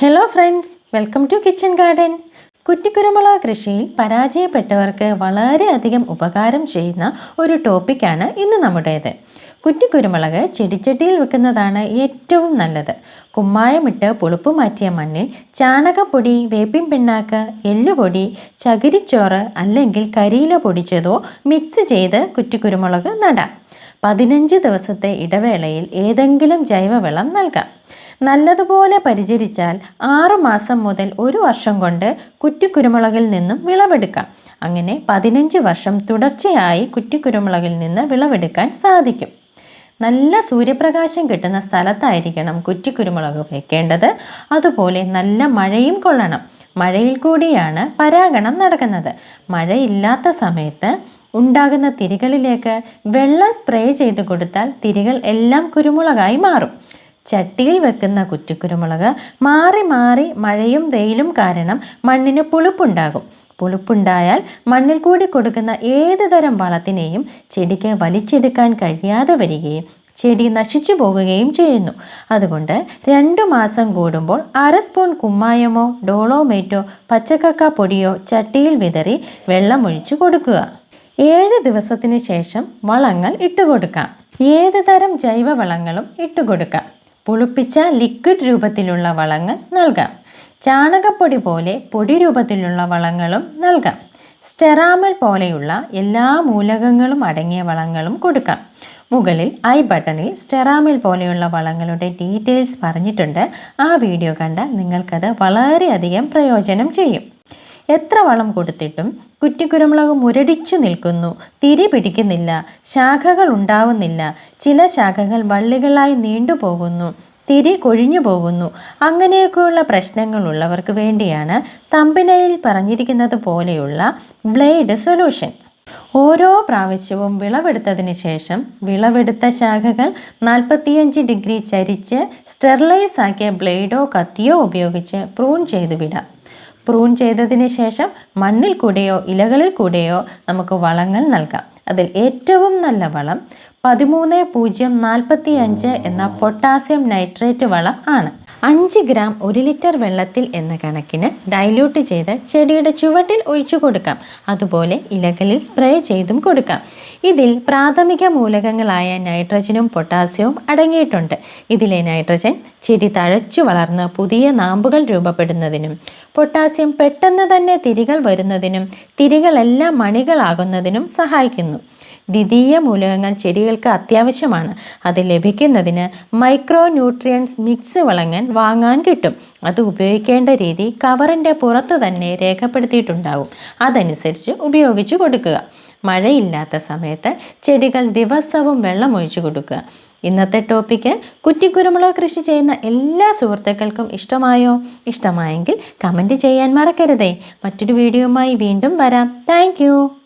Hello friends welcome to kitchen garden കുറ്റിക്കുരുമുളക് കൃഷിയിൽ പരാജയപ്പെട്ടവർക്ക് വളരെയധികം ഉപകാരം ചെയ്യുന്ന ഒരു ടോപ്പിക്കാണ് ഇന്ന് നമ്മുടേത്. കുറ്റിക്കുരുമുളക് ചെടിച്ചട്ടിയിൽ വെക്കുന്നതാണ് ഏറ്റവും നല്ലത്. കുമ്മായമിട്ട് പുളിപ്പ് മാറ്റിയ മണ്ണിൽ ചാണകപ്പൊടി വേപ്പിൻ പിണ്ണാക്ക് എല്ലുപൊടി ചകിരിച്ചോറ് അല്ലെങ്കിൽ കരിയില പൊടിച്ചതോ മിക്സ് ചെയ്ത് കുറ്റിക്കുരുമുളക് നടാം. പതിനഞ്ച് ദിവസത്തെ ഇടവേളയിൽ ഏതെങ്കിലും ജൈവവളം നൽകാം. നല്ലതുപോലെ പരിചരിച്ചാൽ ആറുമാസം മുതൽ ഒരു വർഷം കൊണ്ട് കുറ്റിക്കുരുമുളകിൽ നിന്നും വിളവെടുക്കാം. അങ്ങനെ പതിനഞ്ച് വർഷം തുടർച്ചയായി കുറ്റിക്കുരുമുളകിൽ നിന്ന് വിളവെടുക്കാൻ സാധിക്കും. നല്ല സൂര്യപ്രകാശം കിട്ടുന്ന സ്ഥലത്തായിരിക്കണം കുറ്റിക്കുരുമുളക് വയ്ക്കേണ്ടത് അതുപോലെ നല്ല മഴയും കൊള്ളണം. മഴയിൽ കൂടിയാണ് പരാഗണം നടക്കുന്നത്. മഴയില്ലാത്ത സമയത്ത് ഉണ്ടാകുന്ന തിരികളിലേക്ക് വെള്ളം സ്പ്രേ ചെയ്ത് കൊടുത്താൽ തിരികൾ എല്ലാം കുരുമുളകായി മാറും. ചട്ടിയിൽ വെക്കുന്ന കുറ്റിക്കുരുമുളക് മാറി മാറി മഴയും വെയിലും കാരണം മണ്ണിന് പുളിപ്പുണ്ടാകും. പുളിപ്പുണ്ടായാൽ മണ്ണിൽ കൂടി കൊടുക്കുന്ന ഏത് തരം വളത്തിനെയും ചെടിക്ക് വലിച്ചെടുക്കാൻ കഴിയാതെ വരികയും ചെടി നശിച്ചു പോകുകയും ചെയ്യുന്നു. അതുകൊണ്ട് രണ്ട് മാസം കൂടുമ്പോൾ അര സ്പൂൺ കുമ്മായമോ ഡോളോമേറ്റോ പച്ചക്കക്ക പൊടിയോ ചട്ടിയിൽ വിതറി വെള്ളമൊഴിച്ചു കൊടുക്കുക. ഏഴ് ദിവസത്തിന് ശേഷം വളങ്ങൾ ഇട്ടുകൊടുക്കാം. ഏത് തരം ജൈവവളങ്ങളും ഇട്ടുകൊടുക്കാം. പുളിപ്പിച്ച ലിക്വിഡ് രൂപത്തിലുള്ള വളങ്ങൾ നൽകാം. ചാണകപ്പൊടി പോലെ പൊടി രൂപത്തിലുള്ള വളങ്ങളും നൽകാം. സ്റ്റെറാമൽ പോലെയുള്ള എല്ലാ മൂലകങ്ങളും അടങ്ങിയ വളങ്ങളും കൊടുക്കാം. മുകളിൽ ഐ ബട്ടണിൽ സ്റ്റെറാമിൽ പോലെയുള്ള വളങ്ങളുടെ ഡീറ്റെയിൽസ് പറഞ്ഞിട്ടുണ്ട്. ആ വീഡിയോ കണ്ടാൽ നിങ്ങൾക്കത് വളരെയധികം പ്രയോജനം ചെയ്യും. എത്ര വളം കൊടുത്തിട്ടും കുറ്റിക്കുരുമുളക് മുരടിച്ചു നിൽക്കുന്നു. തിരി പിടിക്കുന്നില്ല. ശാഖകൾ ഉണ്ടാവുന്നില്ല. ചില ശാഖകൾ വള്ളികളായി നീണ്ടുപോകുന്നു തിരി കൊഴിഞ്ഞു പോകുന്നു. അങ്ങനെയൊക്കെയുള്ള പ്രശ്നങ്ങളുള്ളവർക്ക് വേണ്ടിയാണ് തമ്പിനയിൽ പറഞ്ഞിരിക്കുന്നത് പോലെയുള്ള ബ്ലേഡ് സൊല്യൂഷൻ. ഓരോ പ്രാവശ്യവും വിളവെടുത്തതിന് ശേഷം വിളവെടുത്ത ശാഖകൾ നാൽപ്പത്തിയഞ്ച് ഡിഗ്രി ചരിച്ച് സ്റ്റെർലൈസ് ആക്കിയ ബ്ലേഡോ കത്തിയോ ഉപയോഗിച്ച് പ്രൂൺ ചെയ്തു വിടാം പ്രൂൺ ചെയ്തതിന് ശേഷം മണ്ണിൽ കൂടെയോ ഇലകളിൽ കൂടെയോ നമുക്ക് വളങ്ങൾ നൽകാം. അതിൽ ഏറ്റവും നല്ല വളം പതിമൂന്ന് പൂജ്യം നാൽപ്പത്തി അഞ്ച് എന്ന പൊട്ടാസ്യം നൈട്രേറ്റ് വളം ആണ്. അഞ്ച് ഗ്രാം ഒരു ലിറ്റർ വെള്ളത്തിൽ എന്ന കണക്കിന് ഡൈല്യൂട്ട് ചെയ്ത് ചെടിയുടെ ചുവട്ടിൽ ഒഴിച്ചു കൊടുക്കാം. അതുപോലെ ഇലകളിൽ സ്പ്രേ ചെയ്തും കൊടുക്കാം. ഇതിൽ പ്രാഥമിക മൂലകങ്ങളായ നൈട്രജനും പൊട്ടാസ്യവും അടങ്ങിയിട്ടുണ്ട്. ഇതിലെ നൈട്രജൻ ചെടി തഴച്ചു വളർന്ന് പുതിയ നാമ്പുകൾ രൂപപ്പെടുന്നതിനും പൊട്ടാസ്യം പെട്ടെന്ന് തന്നെ തിരികൾ വരുന്നതിനും തിരികളെല്ലാം മണികളാകുന്നതിനും സഹായിക്കുന്നു. ദ്വിതീയ മൂലകങ്ങൾ ചെടികൾക്ക് അത്യാവശ്യമാണ്. അത് ലഭിക്കുന്നതിന് മൈക്രോ ന്യൂട്രിയൻസ് മിക്സ് വളങ്ങൾ വാങ്ങാൻ കിട്ടും. അത് ഉപയോഗിക്കേണ്ട രീതി കവറിന്റെ പുറത്തു തന്നെ രേഖപ്പെടുത്തിയിട്ടുണ്ടാവും. അതനുസരിച്ച് ഉപയോഗിച്ചു കൊടുക്കുക. മഴയില്ലാത്ത സമയത്ത് ചെടികൾ ദിവസവും വെള്ളം ഒഴിച്ചു കൊടുക്കുക. ഇന്നത്തെ ടോപ്പിക്ക് കുറ്റിക്കുരുമുളക് കൃഷി ചെയ്യുന്ന എല്ലാ സുഹൃത്തുക്കൾക്കും ഇഷ്ടമായോ? ഇഷ്ടമായെങ്കിൽ കമന്റ് ചെയ്യാൻ മറക്കരുതേ. മറ്റൊരു വീഡിയോയുമായി വീണ്ടും വരാം. താങ്ക്